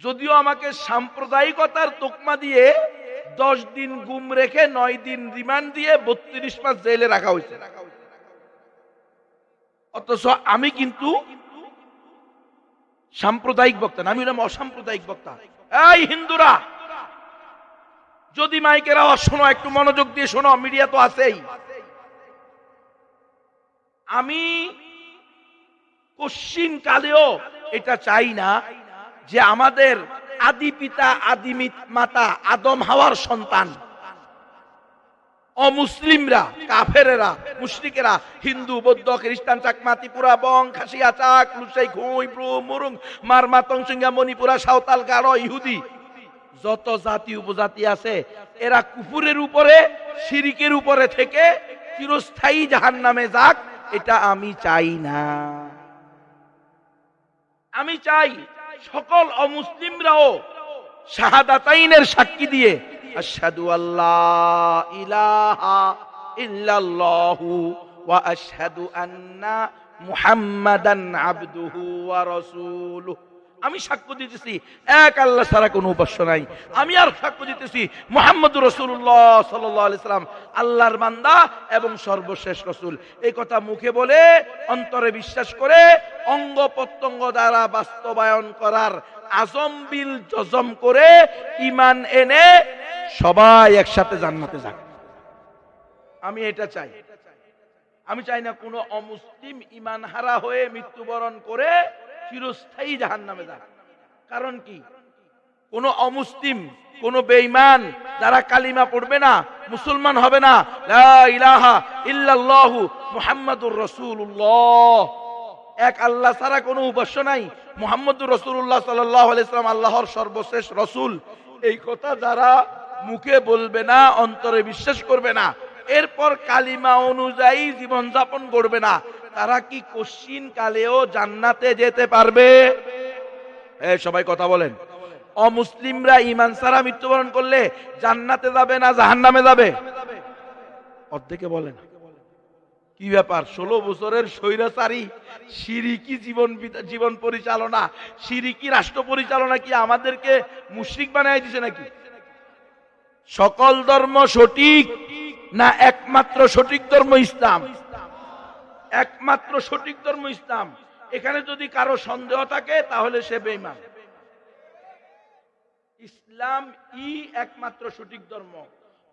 যদিও আমাকে সাম্প্রদায়িকতার তোকমা দিয়ে দশ দিন গুম রেখে নয় দিন রিমান্ড দিয়ে বত্রিশ মাস জেলে রাখা হয়েছে। অথচ আমি কিন্তু সাম্প্রদায়িক বক্তা আমি হলাম অসাম্প্রদায়িক বক্তা। এই হিন্দুরা, যদি মাইকের আওয়াজ শোনো, একটু মনোযোগ দিয়ে শোনো, মিডিয়া তো আছেই। আমি কশ্চিন কালেও এটা চাই না যে আমাদের আদি পিতা, আদি মাতা আদম হাওয়ার সন্তান। অমুসলিমরা, কাফেরেরা, মুশরিকেরা, হিন্দু, বৌদ্ধ, খ্রিস্টান, চাকমা, ত্রিপুরা, বং, খাসিয়া, চাক, লুসাই ঘুই ব্রু, মুরুং, মারমা তংসিঙ্গা মণিপুরা, সাঁওতাল, গারো, ইহুদি, যত জাতি উপজাতি আছে, এরা কুকুরের উপরে, শিরিকের উপরে থেকে চিরস্থায়ী জাহান নামে যাক, এটা আমি চাই না। আমি চাই সকল অমুসলিমরাও শাহাদাতাইনের সাক্ষী দিয়ে, আশহাদু আল্লাহ ইলাহা ইল্লাল্লাহু ওয়া আশহাদু আন্না মুহাম্মাদান আবদুহু ওয়া রাসূলুহু। আমি সাক্ষ্য দিতেছি, এক আল্লাহ ছাড়া কোনো উপাস্য নাই। আমি আর সাক্ষ্য দিতেছি মোহাম্মদ রসুল্লাহ সাল্লাম, আল্লাহর বান্দা এবং সর্বশেষ রসুল। এই কথা মুখে বলে, অন্তরে বিশ্বাস করে, অঙ্গ প্রত্যঙ্গ দ্বারা বাস্তবায়ন করার আজম বিল জজম করে ইমান এনে সবাই একসাথে জান্নাতে যাক। আমি এটা চাই। আমি চাই না কোনো অমুসলিম ইমান হারা হয়ে মৃত্যুবরণ করে চিরস্থায়ী জাহান নামে যাক কারণ কি? কোন অমুসলিম, কোন বেঈমান যারা কালিমা পড়বে না, মুসলমান হবে না। ইলাহা মুহাম্মাদুর রাসূলুল্লাহ। এক আল্লাহ ছাড়া কোনো উপাস্য নাই। মুহাম্মদুর রাসূলুল্লাহ সাল্লাল্লাহু আলাইহি সাল্লাম আল্লাহর সর্বশেষ রসূল। এই কথা যারা মুখে বলবে না, অন্তরে বিশ্বাস করবে না, এরপর কালিমা অনুযায়ী জীবন যাপন করবে না। তারা কি কশ্চিন কালেও জান্নাতে যেতে পারবে? সবাই কথা বলেন। অমুসলিমরা ইমান সারা মৃত্যুবরণ করলে জান্নাতে যাবে না জাহান্নামে যাবে? অর্ধেকে বলেন। কি ব্যাপার? ষোলো বছরের স্বৈরাচারী, সিরিকি জীবন জীবন পরিচালনা, সিরিকি রাষ্ট্র পরিচালনা কি আমাদেরকে মুশ্রিক বানাই দিছে নাকি? সকল ধর্ম সঠিক না একমাত্র সঠিক ধর্ম ইসলাম? একমাত্র সঠিক ধর্ম ইসলাম। এখানে যদি কারও সন্দেহ থাকে, তাহলে সে বেঈমান। ইসলাম ই একমাত্র সঠিক ধর্ম।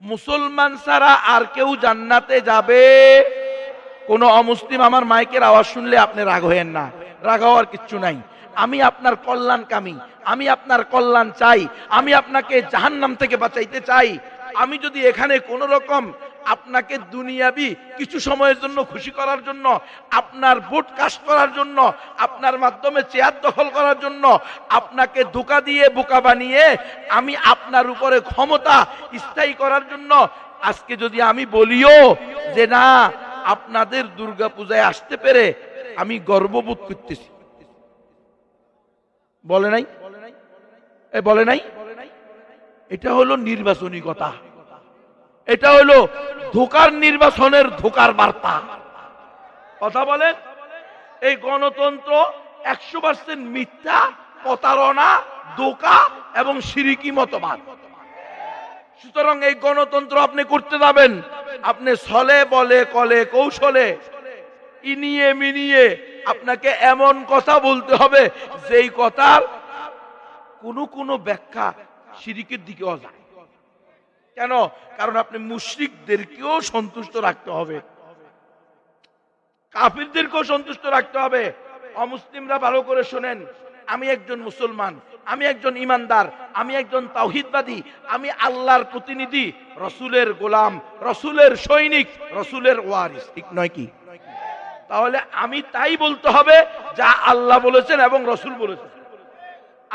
মুসলমান ছাড়া আর কেউ জান্নাতে যাবে? কোন অমুসলিম আমার মাইকের আওয়াজ শুনলে আপনি রাগ হয়েন না। রাগ হওয়ার কিচ্ছু নাই। আমি আপনার কল্যাণ কামি আমি আপনার কল্যাণ চাই। আমি আপনাকে জাহান্নাম থেকে বাঁচাইতে চাই। আমি যদি এখানে কোন রকম আপনাকে দুনিয়াবি কিছু সময়ের জন্য খুশি করার জন্য, আপনার ভোট কাস্ট করার জন্য, আপনার মাধ্যমে চেয়ার দখল করার জন্য, আপনাকে ধোকা দিয়ে বোকা বানিয়ে আমি আপনার উপরে ক্ষমতা স্থায়ী করার জন্য, আজকে যদি আমি বলিও যে না, আপনাদের দুর্গা পূজায় আসতে পেরে আমি গর্ববোধ করতেছি। বলে নাই? বলে নাই? এটা হলো নির্বাচনী কথা। এটা হলো ধোকার নির্বাচনের ধোকার বার্তা। কথা বলেন? এই গণতন্ত্র একশো পার্সেন্ট মিথ্যা, প্রতারণা, ধোকা এবং সিরিকি মতবাদ। সুতরাং এই গণতন্ত্র আপনি করতে যাবেন। আপনি ছলে, বলে, কলে, কৌশলে, ইনিয়ে, মিনিয়ে আপনাকে এমন কথা বলতে হবে যেই কথার কোনো কোনো ব্যাখ্যা সিরিকের দিকেও যায় কেন? কারণ আপনি মুশরিকদেরকেও সন্তুষ্ট রাখতে হবে। কাফিরদেরকেও সন্তুষ্ট রাখতে হবে। অমুসলিমরা ভালো করে শোনেন, আমি একজন মুসলমান, আমি একজন ইমানদার, আমি একজন তাওহিদবাদী, আমি আল্লাহর প্রতিনিধি, রসুলের গোলাম, রসুলের সৈনিক, রসুলের ওয়ারিস, ঠিক নয় কি? তাহলে আমি তাই বলতে হবে যা আল্লাহ বলেছেন এবং রসুল বলেছেন।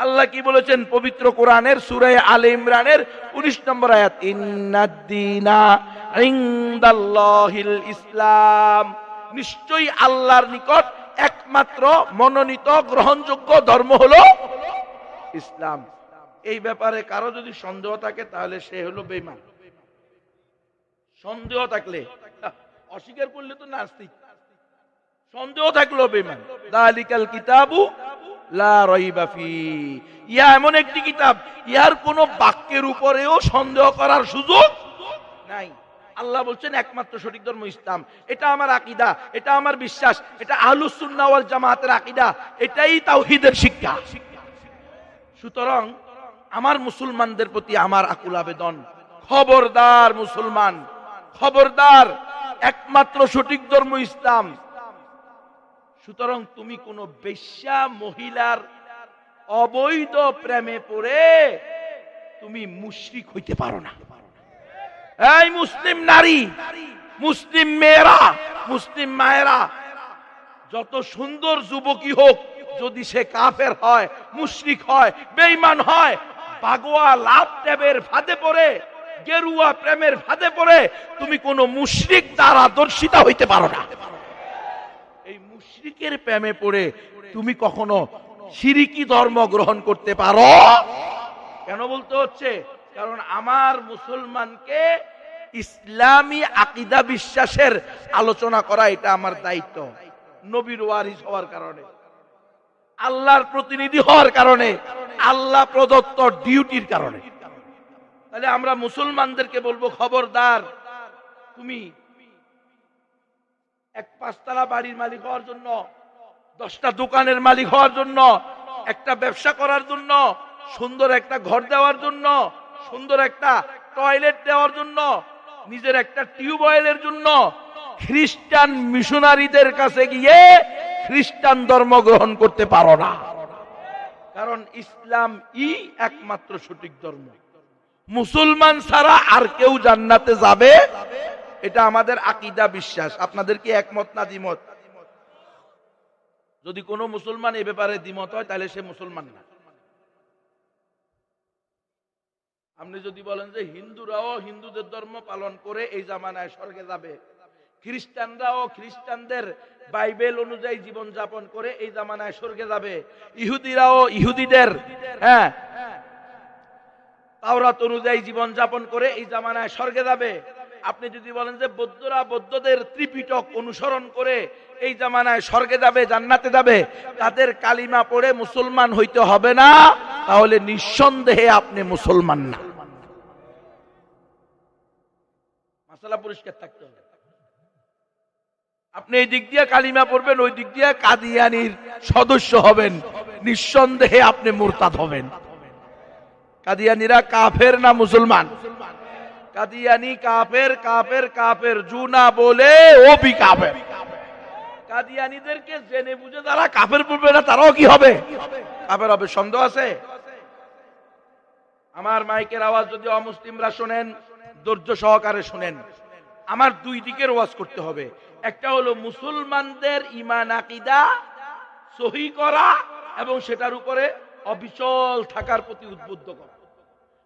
আল্লাহ কি বলেছেন? পবিত্র কোরআনের সুরে আলে ইমরানের উনিশ নম্বর আয়াত ইন্নাদ্দিনা ইসলাম। নিশ্চয়ই আল্লাহর নিকট একমাত্র মনোনীত গ্রহণযোগ্য ধর্ম হলো ইসলাম। এই ব্যাপারে কারও যদি সন্দেহ থাকে, তাহলে সে হলো বেমান সন্দেহ থাকলে, অস্বীকার করলে তো নাস্তিক। সন্দেহ থাকল বেমান দালিকাল কিতাবু ইয়া এমন একটি কিতাব, ইহার কোনো বাক্যের উপরেও সন্দেহ করার সুযোগ নাই। আল্লাহ বলছেন, একমাত্র সঠিক ধর্ম ইসলাম। এটা আমার আকীদা, এটা আমার বিশ্বাস, এটা ওয়াল জামাতের আকীদা, এটাই তাওহীদের শিক্ষা। সুতরাং আমার মুসলমানদের প্রতি আমার আকুল আবেদন। খবরদার মুসলমান, খবরদার, একমাত্র সঠিক ধর্ম ইসলাম। সুতরাং তুমি কোন বেশ্যা মহিলার অবৈধ প্রেমে পড়ে তুমি মুশরিক হইতে পারো না। এই মুসলিম নারী, মুসলিম মেয়েরা, মুসলিম মায়েরা, যত সুন্দর যুবকী হোক, যদি সে কাফের হয়, মুশরিক হয়, বেঈমান হয়, বাগোয়া লাভ ট্যাবের ফাঁদে পড়ে, গেরুয়া প্রেমের ফাঁদে পড়ে, তুমি কোনো মুশরিক দ্বারা দর্শিতা হইতে পারো না। মুশরিকের প্রেমে পড়ে তুমি কখনো সিরিকি ধর্ম গ্রহণ করতে পারো? কেন বলতে হচ্ছে? কারণ আমার মুসলমানকে ইসলামী আকিদা বিশ্বাসের আলোচনা করা এটা আমার দায়িত্ব। নবীর ওয়ারিস হওয়ার কারণে, আল্লাহর প্রতিনিধি হওয়ার কারণে, আল্লাহ প্রদত্ত ডিউটির কারণে। তাহলে আমরা মুসলমানদেরকে বলব, খবরদার, তুমি এক পাঁচতলা বাড়ির মালিক হওয়ার জন্য, দশটা দোকানের মালিক হওয়ার জন্য, একটা ব্যবসা করার জন্য, সুন্দর একটা ঘর দেওয়ার জন্য, সুন্দর একটা টয়লেট দেওয়ার জন্য, নিজের একটা টিউবওয়েলের জন্য, খ্রিস্টান মিশনারিদের কাছে গিয়ে খ্রিস্টান ধর্ম গ্রহণ করতে পারো না। কারণ ইসলাম ই একমাত্র সঠিক ধর্ম। মুসলমান ছাড়া আর কেউ জান্নাতে যাবে এটা আমাদের আকিদা বিশ্বাস। আপনাদের কি একমত না দ্বিমত? যদি কোনো মুসলমান এ ব্যাপারে দ্বিমত হয়, তাহলে সে মুসলমান না। আপনি যদি বলেন যে হিন্দুরাও হিন্দুদের ধর্ম পালন করে এই জামানায় স্বর্গে যাবে, খ্রিস্টানরাও খ্রিস্টানদের বাইবেল অনুযায়ী জীবন যাপন করে এই জামানায় স্বর্গে যাবে, ইহুদিরাও ইহুদিদের হ্যাঁ তাওরাত অনুযায়ী জীবন যাপন করে এই জামানায় স্বর্গে যাবে আপনি যদি বলেন যে বৌদ্ধরা বৌদ্ধদের ত্রিপিটক অনুসরণ করে এই জামানায় স্বর্গে যাবে, জান্নাতে যাবে, তাদের কালিমা পড়ে মুসলমান হইতে হবে না, তাহলে নিঃসন্দেহে আপনি মুসলমান না। থাকতে হবে। আপনি এই দিক দিয়ে কালিমা পড়বেন, ওই দিক দিয়ে কাদিয়ানির সদস্য হবেন, নিঃসন্দেহে আপনি মুরতাদ হবেন। কাদিয়ানিরা কাফের না মুসলমান? কাদিয়ানি কাফের কাফের কাফের জুনা বলে ও বি কাফের। কাদিয়ানিদেরকে জেনে বুঝে যারা কাফের বলবে না, তারাও কি হবে? কাফের হবে, সন্দেহ আছে? আমার মাইকের আওয়াজ যদি অমুসলিমরা শোনেন, ধৈর্য সহকারে শোনেন। আমার দুই দিকের ওয়াজ করতে হবে। একটা হলো মুসলমানদের ইমান আকিদা সহি করা এবং সেটার উপরে অবিচল থাকার প্রতি উদ্বুদ্ধ করা।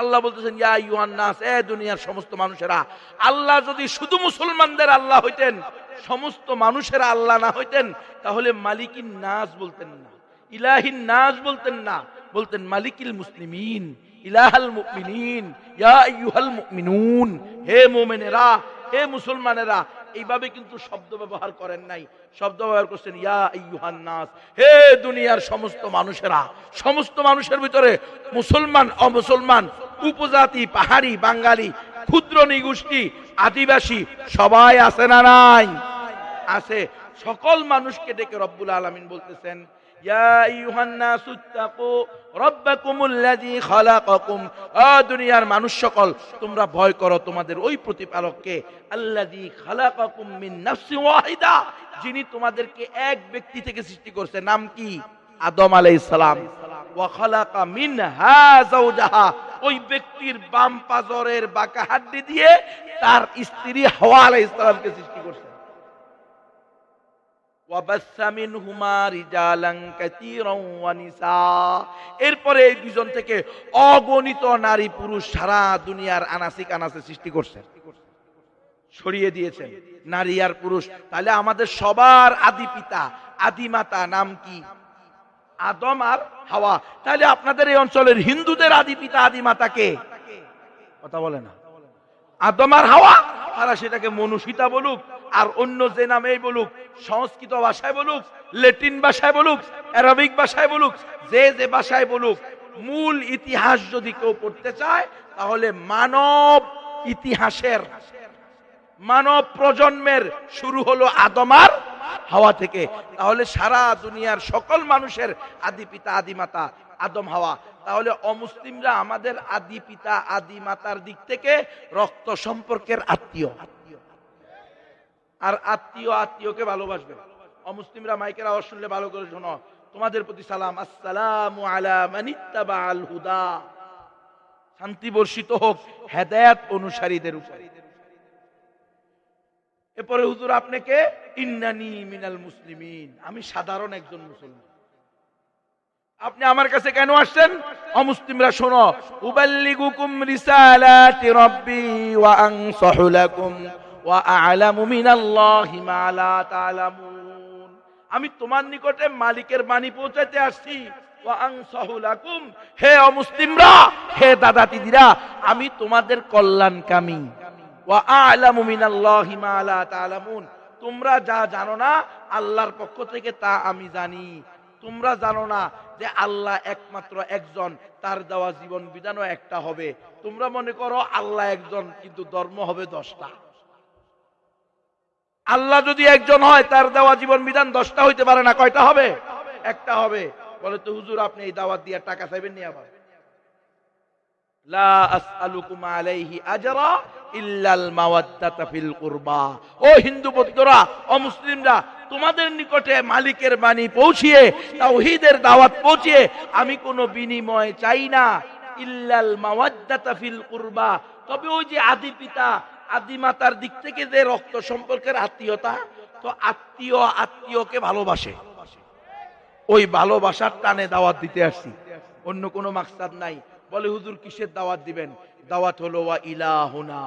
আল্লাহ বলতেছেন, ইয়া ইউহান নাস এ দুনিয়ার সমস্ত মানুষেরা, আল্লাহ যদি শুধু মুসলমানদের আল্লাহ হইতেন, সমস্ত মানুষেরা আল্লাহ না হইতেন, তাহলে মালিকিন নাস বলতেন না, ইলাহিন নাস বলতেন না, বলতেন মালিকিল মুসলিমিন, ইলাহাল মুমিনিন, ইয়া আইয়ুহাল মুমিনুন, হে মুমিনেরা, হে মুসলমানেরা এইভাবে কিন্তু শব্দ ব্যবহার করেন নাই। শব্দ ব্যবহার করছেন, ইয়া আইয়ুহান নাস, হে দুনিয়ার সমস্ত মানুষেরা। সমস্ত মানুষের ভিতরে মুসলমান, অমুসলমান, উপজাতি, পাহাড়ি, বাঙালি, ক্ষুদ্র, নিগোষ্ঠী, আদিবাসী, সবাই আছে না নাই? আছে। সকল মানুষকে ডেকে রব্বুল আলমিন বলতেছেন ইয়া আইয়ুহান নাসু ইত্তাকু রাব্বাকুমুল্লাযী খালাকাকুম। ও দুনিয়ার মানুষ সকল, তোমরা ভয় করো তোমাদের ওই প্রতিপালককে। আল্লাযী খালাকাকুম মিন নাফসিন ওয়াহিদা। যিনি তোমাদেরকে এক ব্যক্তি থেকে সৃষ্টি করছে, নাম কি? আদম আলাইহিস সালাম ওয়া খালাকা মিনহা যাওজাহা। ওই ব্যক্তির বাম পাজরের বাঁকা হাড্ডি দিয়ে তার স্ত্রী হাওয়া আলাইহিস সালামকে সৃষ্টি করছে। এরপরে এই দুজন থেকে অগণিত নারী পুরুষ সারা দুনিয়ার আনাসিক আনাসে সৃষ্টি করছেন ছড়িয়ে দিয়েছেন, নারী আর পুরুষ। তাহলে আমাদের সবার আদি পিতা, আদি মাতা নাম কি? আদম আর হাওয়া। তাহলে আপনাদের এই অঞ্চলের হিন্দুদের আদি পিতা, আদি মাতা কে? কথা বলে না। আদম আর হাওয়া? তারা সেটাকে মনুষিতা বলুক আর অন্য যে নামেই বলুক, সংস্কৃত ভাষায় বলুক, লেটিন ভাষায় বলুক, অ্যারাবিক ভাষায় বলুক, যে যে ভাষায় বলুক, মূল ইতিহাস যদি কেউ পড়তে চায়, তাহলে মানব ইতিহাসের, মানব প্রজন্মের শুরু হলো আদমার হাওয়া থেকে। তাহলে সারা দুনিয়ার সকল মানুষের আদি পিতা, আদি মাতা আদম, হাওয়া। তাহলে অমুসলিমরা আমাদের আদি পিতা, আদি মাতার দিক থেকে রক্ত সম্পর্কের আত্মীয়। আর আত্মীয় আত্মীয়কে ভালোবাসবে। অমুসলিমরা মাইকের আওয়াজ শুনলে ভালো করে শোনো। তোমাদের প্রতি সালাম। আসসালামু হুদা। শান্তি বর্ষিত হোক হেদায়াত অনুসারীদের উপরে। এরপরে হুজুর আপনাকে, ইন্নানি মিনাল মুসলিমিন। আমি সাধারণ একজন মুসলমান। আপনি আমার কাছে কেন আসছেন? অমুসলিমরা শোনো, উবাল্লিগুকুম রিসালাতি রাব্বি ওয়া আনসাহু লাকুম। আমি তোমার নিকটে মালিকের বাণী পৌঁছাতে আসছি। হে অমুসলিমরা, হে দাদা দিদিরা আমি তোমাদের কল্যাণকামী। তোমরা যা জানো না, আল্লাহর পক্ষ থেকে তা আমি জানি। তোমরা জানো না যে আল্লাহ একমাত্র একজন, তার দেওয়া জীবন বিধানও একটা হবে। তোমরা মনে করো আল্লাহ একজন, কিন্তু ধর্ম হবে দশটা। আল্লাহ যদি একজন হয়, তার দেওয়া জীবন বিধান দশটা হইতে পারে না। কয়টা হবে? একটা হবে। বলে তো, হুজুর, আপনি এই দাওয়াত দিয়ে টাকা চাইবেন নি আবার? তোমাদের নিকটে মালিকের বাণী পৌঁছিয়ে দাওয়াত আমি কোনো বিনিময় চাই না। ইল্লাল মাওয়াদ্দাতা ফিল কুরবা। তবে ওই যে আদি পিতা আদি মাতার দিক থেকে যে রক্ত সম্পর্কের আত্মীয়তা, তো আত্মীয় আত্মীয়কে ভালোবাসে। ওই ভালোবাসার টানে দাওয়াত দিতে আসছি। অন্য কোনো মাকসাদ নাই। বলে, হুজুর, কিসের দাওয়াত দিবেন? দাওয়াত হলো, ওয়া ইলাহুনা।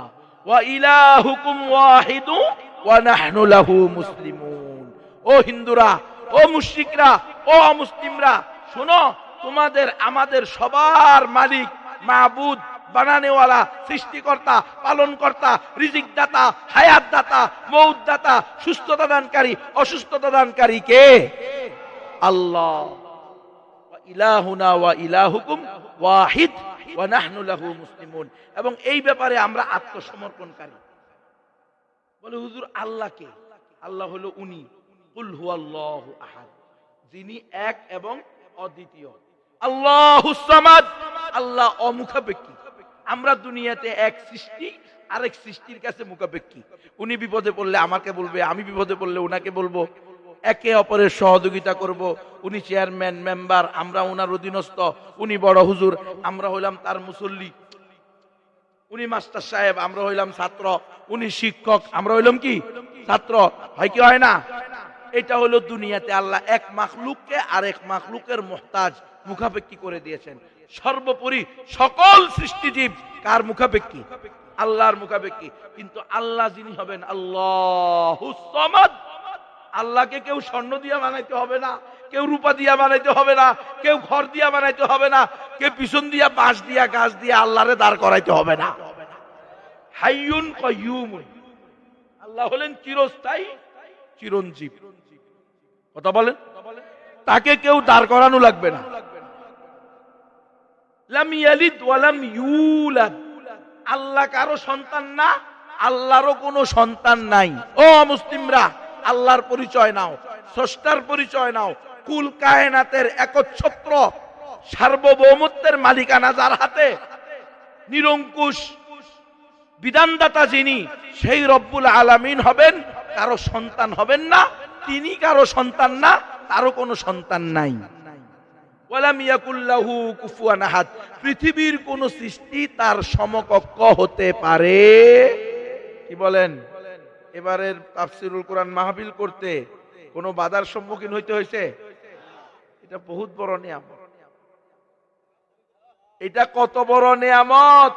ওয়া ইলাহুকুম ওয়াহিদু ওয়া নাহনু লাহু মুসলিমুন। ও হিন্দুরা, ও মুশরিকরা, ও অমুসলিমরা, শোনো, তোমাদের, আমাদের সবার মালিক মাবুদ বানানেওয়ালা, সৃষ্টিকর্তা, পালনকর্তা রিজিক দাতা হায়াত দাতা মৌত দাতা সুস্থতা দানকারী অসুস্থতা দানকারী কে আল্লাহ এবং এই ব্যাপারে আমরা আত্মসমর্পণকারী। বলে, হুজুর আল্লাহকে আল্লাহ হলো উনি। যিনি এক এবং অদ্বিতীয়। আল্লাহুস সামাদ। আল্লাহ অমুখাপেক্ষী। আমরা দুনিয়াতে এক সৃষ্টি, আরেক সৃষ্টির কাছে মুখাপেক্ষী। উনি বিপদে পড়লে আমাকে বলবে, আমি বিপদে পড়লে ওনাকে বলব। একে অপরের সহযোগিতা করব। উনি চেয়ারম্যান, মেম্বার, আমরা ওনার অধীনস্থ। উনি বড় হুজুর, আমরা হইলাম তার মুসল্লি। উনি মাস্টার সাহেব, আমরা হইলাম ছাত্র। উনি শিক্ষক, আমরা হইলাম কি? ছাত্র। হয় কি হয় না? এটা হলো দুনিয়াতে আল্লাহ এক মাখলুককে আর এক মাখলুকের মোহতাজ মুখাপেক্ষী করে দিয়েছেন। সর্বোপরি সকল সৃষ্টিজীব কার মুখাপেক্ষী? আল্লাহর মুখাপেক্ষী। কিন্তু আল্লাহ যিনি হবেন আল্লাহ আল্লাহকে কেউ স্বর্ণ দিয়া বানাইতে হবে না, কেউ রূপা দিয়া বানাইতে হবে না, কেউ ঘর দিয়া বানাইতে হবে না, কেউ পিছন দিয়া, বাঁশ দিয়া, গাছ দিয়া আল্লাহরে দাঁড় করাইতে হবে না। হাইয়ুন কয়ুম আল্লাহ হলেন চিরস্থায়ী, চিরঞ্জীব। কথা বলেন? তাকে কেউ দাঁড় করানো লাগবে না। আল্লাহ কারও সন্তান না, আল্লাহরও কোনো সন্তান নাই। ও মুসলিমরা, আল্লাহর পরিচয় নাও, স্রষ্টার পরিচয় নাও। কুল কায়নাতের একচ্ছত্র সার্বভৌমত্বের মালিকানা যার হাতে, নিরঙ্কুশ বিধানদাতা যিনি, সেই রব্বুল আলামিন হবেন। কারও সন্তান হবেন না, তিনি কারও সন্তান না, তারও কোনো সন্তান নাই। ওয়ালাম পৃথিবীর কোন সৃষ্টি তার সমকক্ষ হতে পারে। কি বলেন? এবারের তাফসিরুল কোরআন করতে কোনো বাধার সম্মুখীন হইতে হয়েছে এটা বহুত বড় নিয়ামত। এটা কত বড় নিয়ামত?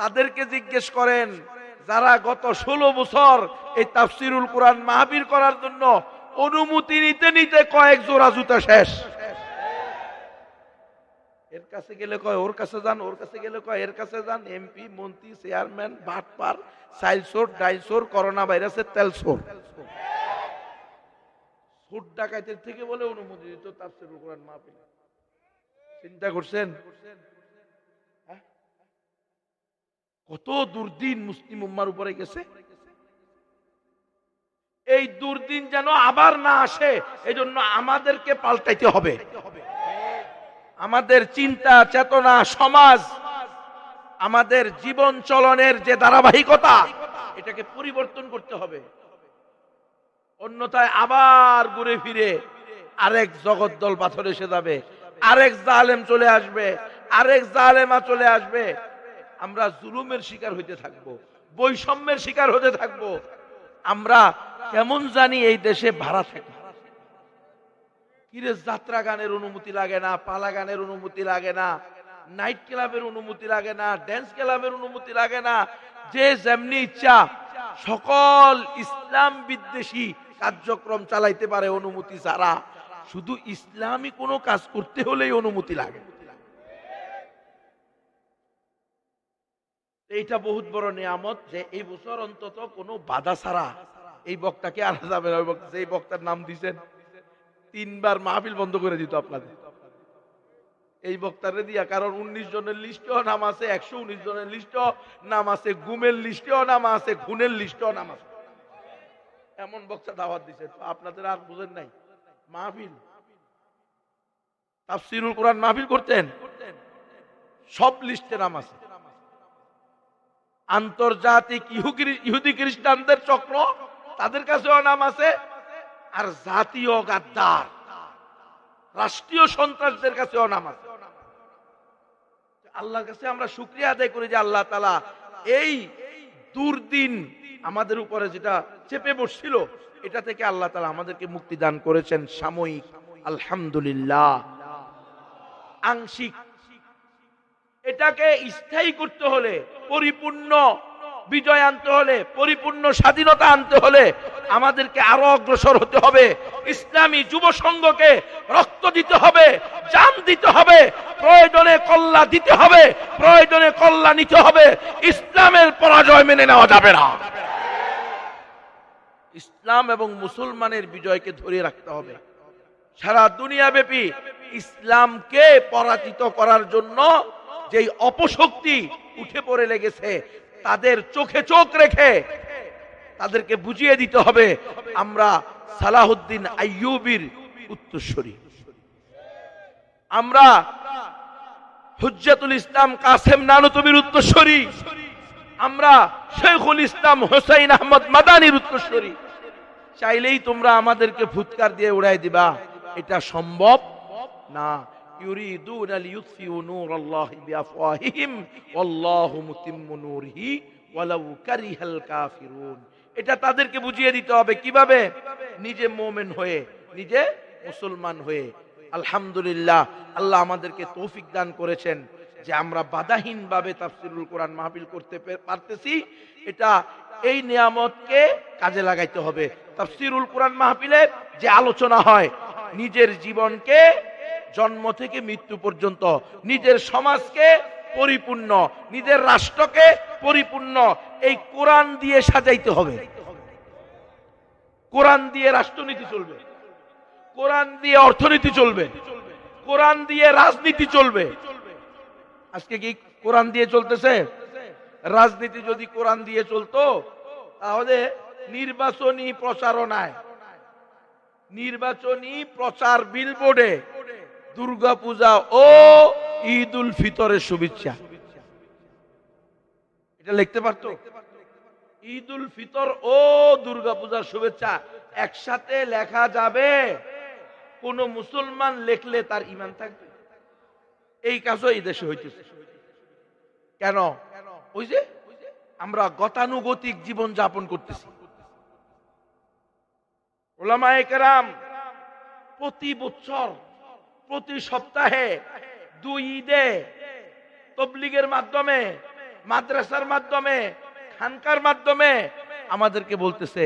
তাদেরকে জিজ্ঞেস করেন, যারা গত ষোলো বছর এই তাফসিরুল কোরআন মাহবির করার জন্য অনুমতি নিতে নিতে কয়েক জোড়া জুতা শেষ। এর কাছে গেলে কয়, ওর কাছে যান, ওর কাছে গেলে কয়, এর কাছে যান, এমপি, মন্ত্রী, চেয়ারম্যান, বাটপার সাইলসোর ডাইসোর করোনা ভাইরাসের তেলসোর সুট ডাকাইতের থেকে বলে অনুমতি দিত মাহফিল চিন্তা করছেন? হ্যাঁ? কত দুর্দিন মুসলিম উম্মার উপরে গেছে? এই দুর্দিন যেন আবার না আসে, এজন্য আমাদেরকে পাল্টাইতে হবে। আমাদের চিন্তা, চেতনা, সমাজ, আমাদের জীবন চলনের যে ধারাবাহিকতা, এটাকে পরিবর্তন করতে হবে। অন্যথায় আবার ঘুরে ফিরে আরেক জগদ্দল পাথর এসে যাবে, আরেক জালেম চলে আসবে, আরেক জালেমা চলে আসবে। আমরা জুলুমের শিকার হইতে থাকব, বৈষম্যের শিকার হতে থাকব। আমরা কেমন জানি এই দেশে ভাড়া থাকি। কিরে যাত্রা গানের অনুমতি লাগে না, পালা গানের অনুমতি লাগে না, নাইট ক্লাবের অনুমতি লাগে না, ড্যান্স ক্লাবের অনুমতি লাগে না, যে যেমনি ইচ্ছা সকল ইসলাম বিদ্বেষী কার্যক্রম চালাইতে পারে অনুমতি ছাড়া। শুধু ইসলামী কোনো কাজ করতে হলেই অনুমতি লাগে। এইটা বহুত বড় নিয়ামত যে এই বছর অন্তত কোনো বাধা ছাড়া এই বক্তাকে ওই বক্তা যেই বক্তার নাম দিছেন তিনবার মাহফিল বন্ধ করে দিত আপনাদের। এই বক্তারে দিয়া, কারণ উনিশ জনের লিস্টেও নাম আছে একশো উনিশ জনের লিস্টেও নাম আছে গুমের লিস্টেও নাম আছে খুনের লিস্টেও নাম আছে। এমন বক্তা দাওয়াত দিছে। তো আপনাদের আর বুঝেন নাই, মাহফিল। তাফসিরুল কোরআন মাহফিল করতেন, সব লিস্টে নাম আছে। আন্তর্জাতিক ইহুদি খ্রিস্টানদের চক্র, তাদের কাছেও নাম আছে আর জাতীয় গাদ্দার। রাষ্ট্রীয় সন্ত্রাসদের কাছে নাম আছে। আল্লাহর কাছে আমরা শুক্রিয়া আদায় করি যে আল্লাহ তালা এই দুর্দিন আমাদের উপরে যেটা চেপে বসছিল, এটা থেকে আল্লাহ তালা আমাদেরকে মুক্তি দান করেছেন সাময়িক। আলহামদুলিল্লাহ। আংশিক। এটাকে স্থায়ী করতে হলে, পরিপূর্ণ বিজয় আনতে হলে, পরিপূর্ণ স্বাধীনতা আনতে হলে আমাদেরকে আরও অগ্রসর হতে হবে। ইসলামী যুব সংঘকে রক্ত দিতে হবে, জান দিতে হবে, প্রয়োজনে কল্লা দিতে হবে, প্রয়োজনে কল্লা নিতে হবে। ইসলামের পরাজয় মেনে নেওয়া যাবে না। ইসলাম এবং মুসলমানের বিজয়কে ধরে রাখতে হবে। সারা দুনিয়া ব্যাপী ইসলামকে পরাজিত করার জন্য যেই অপশক্তি উঠে পড়ে লেগেছে, তাদের চোখে চোখ রেখে তাদেরকে বুঝিয়ে দিতে হবে আমরা সালাহুদ্দিন আইয়ুবির উত্তরসূরি আমরা হুজ্জাতুল ইসলাম কাসেম নানুতবির উত্তরসূরি আমরা শেখুল ইসলাম হোসাইন আহমদ মাদানির উত্তরসূরি চাইলেই তোমরা আমাদেরকে ফুৎকার দিয়ে উড়াই দিবা এটা সম্ভব না يريدون ليطفئوا نور الله بأفواههم والله متم نوره ولو كره الكافرون এটা তাদেরকে বুঝিয়ে দিতে হবে কীভাবে? নিজে মোমেন হয়ে, নিজে মুসলমান হয়ে। আলহামদুলিল্লাহ, আল্লাহ আমাদেরকে তৌফিক দান করেছেন যে আমরা বাধাহীন ভাবে তাফসিরুল কোরআন মাহফিল করতে পারতেছি। এটা এই নিয়ামতকে কাজে লাগাইতে হবে। তাফসিরুল কোরআন মাহফিলে যে আলোচনা হয়, নিজের জীবনকে, জন্ম থেকে মৃত্যু পর্যন্ত, নিজের সমাজকে পরিপূর্ণ। নিজের রাষ্ট্রকে পরিপূর্ণ। এই কোরআন দিয়ে সাজাইতে হবে। কোরআন দিয়ে রাষ্ট্রনীতি চলবে। কোরআন দিয়ে অর্থনীতি চলবে। কোরআন দিয়ে রাজনীতি চলবে। আজকে কি কোরআন দিয়ে চলতেছে? রাজনীতি যদি কোরআন দিয়ে চলতো, তাহলে নির্বাচনী প্রচারণায় নির্বাচনী প্রচার বিলবোর্ডে দুর্গা পূজা ও ঈদ উল ফিতরের শুভেচ্ছা। এটা লিখতে পারতো? ঈদ উল ফিতর ও দুর্গা পূজার শুভেচ্ছা একসাথে লেখা যাবে। কোন মুসলমান লেখলে তার ইমান থাকবে। এই কাজও এই দেশে হইতেছে। কেন? ওই যে আমরা গতানুগতিক জীবন যাপন করতেছি। ওলামায়ে কেরাম প্রতি বছর, প্রতি সপ্তাহে দুই ঈদে তবলিগের মাধ্যমে, মাদ্রাসার মাধ্যমে, খানকার মাধ্যমে আমাদেরকে বলতেছে,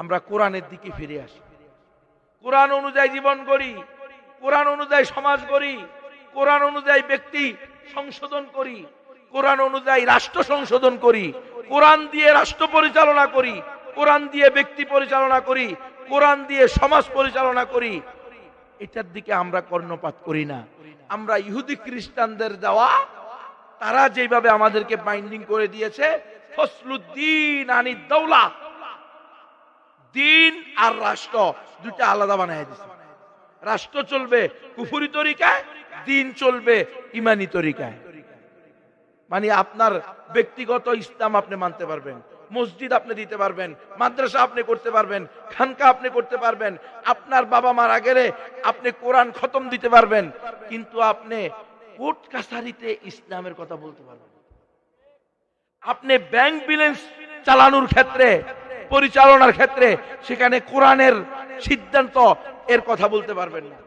আমরা কোরআনের দিকে ফিরে আসি। কোরআন অনুযায়ী জীবন করি কোরআন অনুযায়ী সমাজ করি কোরআন অনুযায়ী ব্যক্তি সংশোধন করি, কোরআন অনুযায়ী রাষ্ট্র সংশোধন করি, কোরআন দিয়ে রাষ্ট্র পরিচালনা করি, কোরআন দিয়ে ব্যক্তি পরিচালনা করি, কোরআন দিয়ে সমাজ পরিচালনা করি এটার দিকে আমরা কর্ণপাত করি না। আমরা ইহুদি খ্রিস্টানদের দেওয়া, তারা যেভাবে আমাদেরকে বাইন্ডিং করে দিয়েছে, ফসলুদ্দিন আনি দৌলা। দিন আর রাষ্ট্র দুটা আলাদা দিছে। রাষ্ট্র চলবে কুফুরি তরিকায়, দিন চলবে ইমানি তরিকায়। মানে আপনার ব্যক্তিগত ইসলাম আপনি মানতে পারবেন। মসজিদ আপনি দিতে পারবেন, মাদ্রাসা আপনি করতে পারবেন, খানকা আপনি করতে পারবেন, আপনার বাবা মারা গেলে আপনি কোরআন খতম দিতে পারবেন, কিন্তু আপনি কোর্ট কাছারিতে ইসলামের কথা বলতে পারবেন আপনি ব্যাংক ব্যালেন্স চালানোর ক্ষেত্রে, পরিচালনার ক্ষেত্রে সেখানে কোরআনের সিদ্ধান্ত এর কথা বলতে পারবেন না।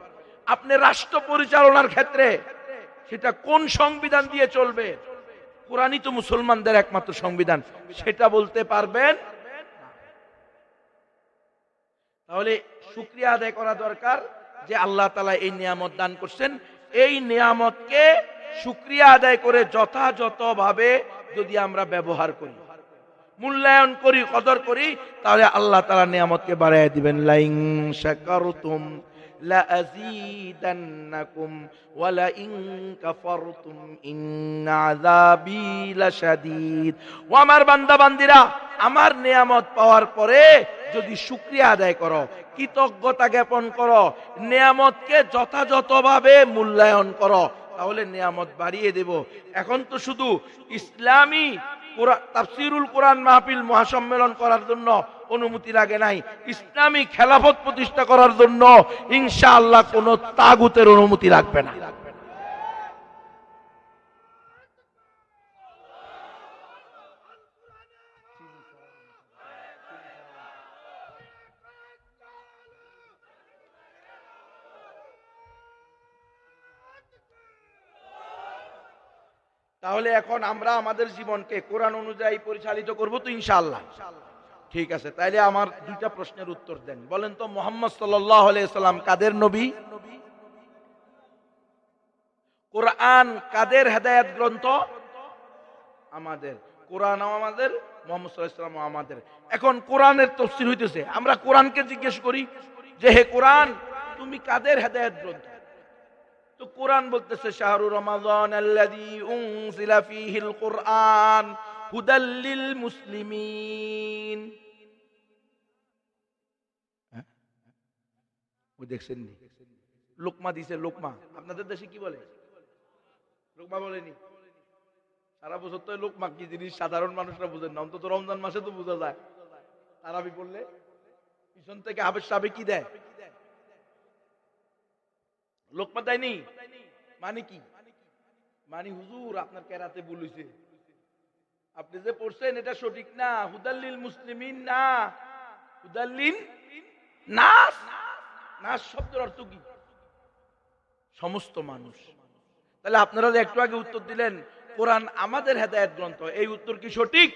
আপনি রাষ্ট্র পরিচালনার ক্ষেত্রে সেটা কোন সংবিধান দিয়ে চলবে? কোরআনই তো মুসলমানদের একমাত্র সংবিধান। সেটা বলতে পারবেন তাহলে শুক্রিয়া আদায় করা দরকার যে আল্লাহ তালা এই নিয়ামত দান করছেন। এই নিয়ামতকে শুক্রিয়া আদায় করে যথাযথভাবে যদি আমরা ব্যবহার করি, মূল্যায়ন করি, কদর করি, তাহলে আল্লাহ তালা নিয়ামতকে বাড়াই দিবেন। লাইং শাকারতুম لأزيدنكم ولئن كفرتم إن عذابي لشديد ও আমার বান্দা বান্দিরা আমার নিয়ামত পাওয়ার পরে যদি শুক্রিয়া আদায় করো কৃতজ্ঞতা জ্ঞাপন করো নিয়ামতকে যথাযথভাবে মূল্যায়ন করো তাহলে নিয়ামত বাড়িয়ে দেব এখন তো শুধু ইসলামী কোরআন- তাফসিরুল কোরআন মাহফিল মহাসম্মেলন করার জন্য অনুমতি লাগে নাই। ইসলামী খেলাফত প্রতিষ্ঠা করার জন্য ইনশাআল্লাহ কোন তাগুতের অনুমতি লাগবে না। তাহলে এখন আমরা আমাদের জীবনকে কোরআন অনুযায়ী পরিচালিত করব তো ইনশাআল্লাহ। ঠিক আছে, তাইলে আমার দুইটা প্রশ্নের উত্তর দেন। বলেন তো, মোহাম্মদ সাল্লাম কাদের নবী? কোরআন কাদের হেদায়েত গ্রন্থ? আমাদের। কোরআন আমাদের আমাদের। এখন কোরআনের তফসিল হইতেছে, আমরা কোরআনকে জিজ্ঞেস করি যে, হে কোরআন, তুমি কাদের হেদায়েত গ্রন্থ? তো কোরআন বলতেছে, শাহরু ফীহিল কুরআন। হুদাল লিল মুসলিমিন। হ্যাঁ? দেখছেন নি লোকমা দিছে, লোকমা। আপনাদের দেশে কি বলে? লোকমা বলেনি। সারা বছর তো লোকমা কি জিনিস সাধারণ মানুষরা বুঝেন না। অন্তত রমজান মাসে তো বোঝা যায়। তারাবি পড়লে পিছন থেকে হাবের সাবে কি দেয়? লোকমা দেয়নি? মানে কি? মানে হুজুর, আপনার কেরাতে বলেছে আপনি যে পড়ছেন, এটা সঠিক না। হুদাল্লিল মুসলিমিন না। হুদাল্লিন নাস। নাস শব্দের অর্থ কি? সমস্ত মানুষ। তাহলে আপনারা একটু আগে উত্তর দিলেন, কোরআন আমাদের হেদায়ত গ্রন্থ। এই উত্তর কি সঠিক?